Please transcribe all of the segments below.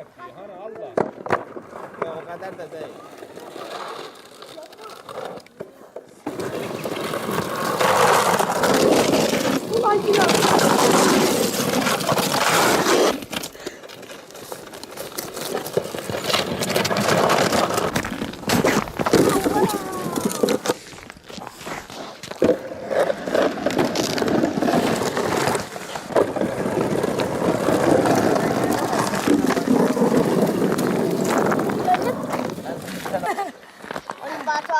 يكفي هنا الله. يا قدر ده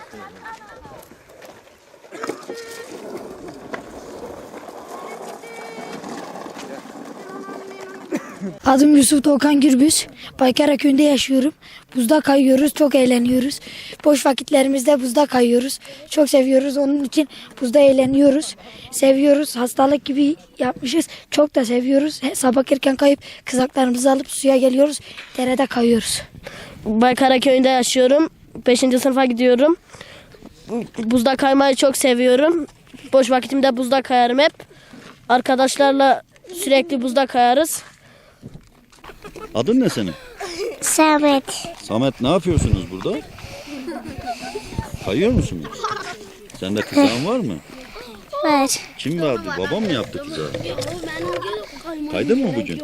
Adım Yusuf Doğukan Gürbüz. Baykara köyünde yaşıyorum. Buzda kayıyoruz, çok eğleniyoruz. Boş vakitlerimizde buzda kayıyoruz. Çok seviyoruz. Onun için buzda eğleniyoruz. Seviyoruz. Hastalık gibi yapmışız. Çok da seviyoruz. Sabah erken kayıp kızaklarımızı alıp suya geliyoruz. Derede kayıyoruz. Baykara köyünde yaşıyorum. 5. sınıfa gidiyorum. Buzda kaymayı çok seviyorum. Boş vakitimde buzda kayarım hep. Arkadaşlarla sürekli buzda kayarız. Adın ne senin? Samet. Samet ne yapıyorsunuz burada? Kayıyor musunuz? Sende kızağın var mı? Var. Kim vardı? Babam mı yaptı kızağı? Kaydın mı bugün?